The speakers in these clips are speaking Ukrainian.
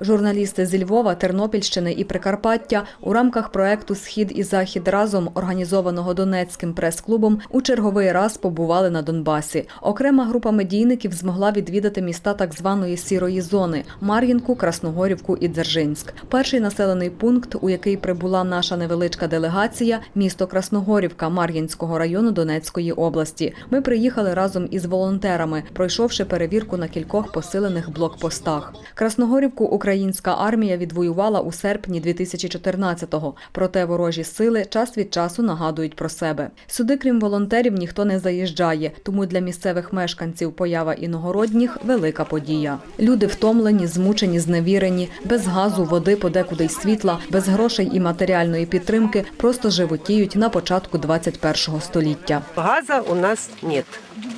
Журналісти зі Львова, Тернопільщини і Прикарпаття у рамках проекту Схід і Захід разом, організованого Донецьким прес-клубом, у черговий раз побували на Донбасі. Окрема група медійників змогла відвідати міста так званої сірої зони Мар'їнку, Красногорівку і Дзержинськ. Перший населений пункт, у який прибула наша невеличка делегація, місто Красногорівка Мар'їнського району Донецької області. Ми приїхали разом із волонтерами, пройшовши перевірку на кількох посилених блокпостах. Красногорівку українська армія відвоювала у серпні 2014-го. Проте ворожі сили час від часу нагадують про себе. Сюди, крім волонтерів, ніхто не заїжджає, тому для місцевих мешканців поява іногородніх велика подія. Люди втомлені, змучені, зневірені, без газу, води, подекуди й світла, без грошей і матеріальної підтримки, просто животіють на початку 21-го століття. Газа у нас нет.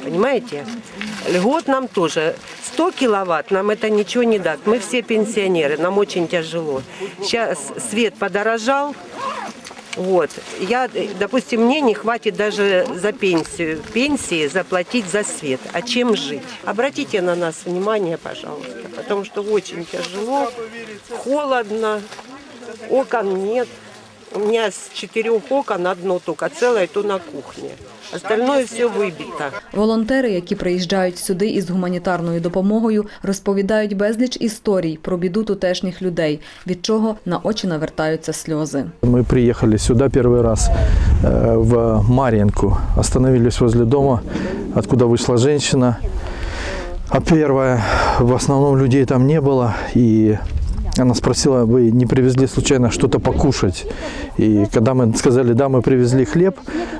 Понимаете? Льгот нам тоже. 100 киловатт нам это ничего не даст. Мы все пенсионеры, Нам очень тяжело. Сейчас свет подорожал. Вот. Я, допустим, мне не хватит даже за пенсию, пенсии заплатить за свет. А чем жить? Обратите на нас внимание, пожалуйста, потому что очень тяжело, холодно, окон нет. У меня с четырех окон одно только целое, то на кухне. Остальное все выбито. Волонтери, які приїжджають сюди із гуманітарною допомогою, розповідають безліч історій про біду тутешніх людей, від чого на очі навертаються сльози. Мы приехали сюда первый раз э, в Марьинку, остановились возле дома, откуда вышла женщина. А первая, в основном людей там не было, и Она спросила, вы не привезли случайно что-то покушать? И когда мы сказали, да, мы привезли хлеб,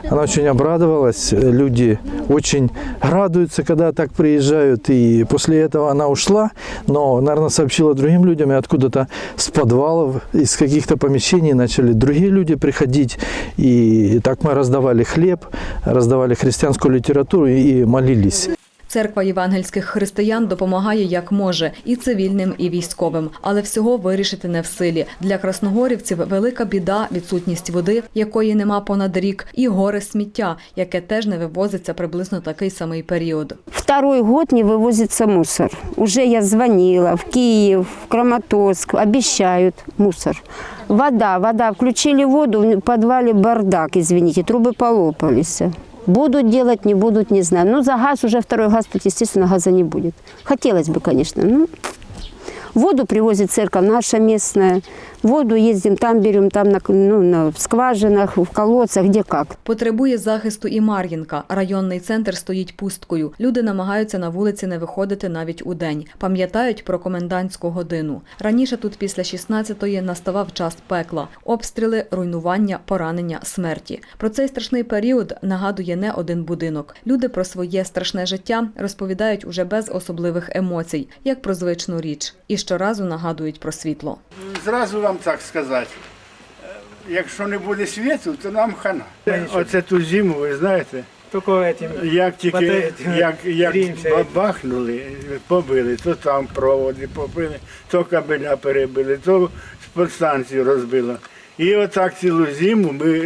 она очень обрадовалась. Люди очень радуются, когда так приезжают. И после этого она ушла, но, наверное, сообщила другим людям, и откуда-то с подвалов, из каких-то помещений начали другие люди приходить. И так мы раздавали хлеб, раздавали христианскую литературу и молились. Церква євангельських християн допомагає як може і цивільним, і військовим, але всього вирішити не в силі. Для красногорівців велика біда, відсутність води, якої нема понад рік, і горе сміття, яке теж не вивозиться приблизно такий самий період. Второй год не вывозится мусор. Уже я звонила в Киев, в Краматорск, обещают мусор. Вода, вода. Включили воду, в подвале бардак, извините, трубы полопались. Будут делать, не будут, не знаю. Ну, за газ уже второй газ, тут, естественно, газа не будет. Хотелось бы, конечно. Ну, воду привозит церковь наша местная. Воду ездим, там берем, там на, ну, на в скважинах, в колодцах, где как. Потребує захисту і Мар'їнка. Районний центр стоїть пусткою. Люди намагаються на вулиці не виходити навіть у день. Пам'ятають про комендантську годину. Раніше тут після 16-ї наставав час пекла, обстріли, руйнування, поранення, смерті. Про цей страшний період нагадує не один будинок. Люди про своє страшне життя розповідають уже без особливих емоцій, як про звичну річ, і щоразу нагадують про світло. Зразу вам так сказати. е, Якщо не буде світу, то нам хана. Оце ту зиму, ви знаєте, Только этим. як тільки як, як гріємося. бабахнули, побили, то там проводи побили, то кабеля перебили, то подстанцію розбило. І отак цілу зиму ми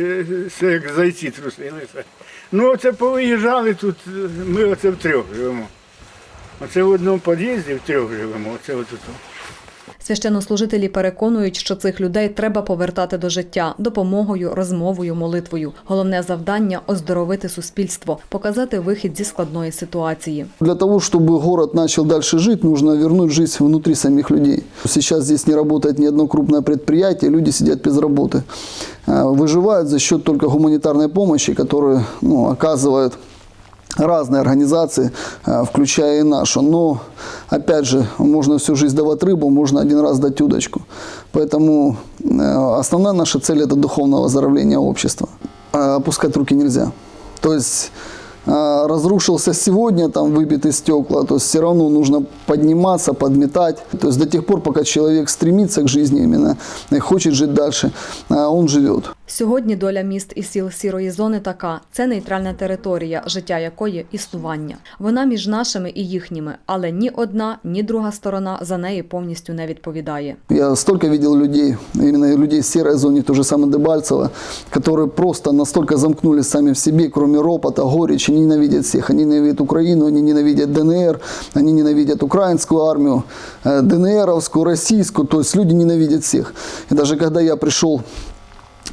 е, як зайці трусилися. Ну оце повиїжджали тут, е, ми оце втрьох живемо. Оце в одному під'їзді втрьох живемо, оце отут. Священнослужителі переконують, що цих людей треба повертати до життя допомогою, розмовою, молитвою. Головне завдання оздоровити суспільство, показати вихід зі складної ситуації. Для того, чтобы город начал дальше жить, нужно вернуть жизнь внутри самих людей. Сейчас здесь не работает ни одно крупное предприятие, люди сидят без работы. Э, Выживают за счет только гуманитарной помощи, которую ну, оказывают разные организации, э, включая и нашу. Но, опять же, можно всю жизнь давать рыбу, можно один раз дать удочку. Поэтому э, основная наша цель – это духовное оздоровление общества. Э, Опускать руки нельзя. То есть э, разрушился сегодня, там выбиты стекла, то есть все равно нужно подниматься, подметать. То есть до тех пор, пока человек стремится к жизни именно, и хочет жить дальше, он живет. Сьогодні доля міст і сіл сірої зони така: це нейтральна територія, життя якої існування. Вона між нашими і їхніми, але ні одна, ні друга сторона за неї повністю не відповідає. Я столько видел людей, именно людей в серой зоне, то же самое Дебальцево, которые просто настолько замкнулись сами в себе, кроме ропота, горечи, они ненавидят всех. Они ненавидят Украину, они ненавидят ДНР, они ненавидят украинскую армию, э, ДНРовскую, российскую, то есть люди ненавидят всех. И даже когда я пришел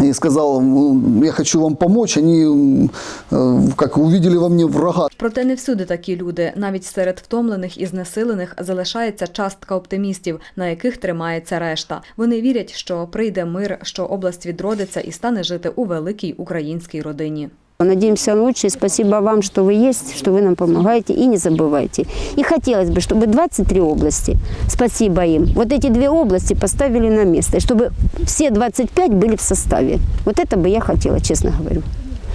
и сказал, «Ну, я хочу вам помочь, они э, как увидели во мне врага. Проте не всюди такі люди. Навіть серед втомлених і знесилених залишається частка оптимістів, на яких тримається решта. Вони вірять, що прийде мир, що область відродиться і стане жити у великій українській родині. Надеемся на лучшее. Спасибо вам, что вы есть, что вы нам помогаете. И не забывайте. И хотелось бы, чтобы 23 области, спасибо им, вот эти две области поставили на место. И чтобы все 25 были в составе. Вот это бы я хотела, честно говорю.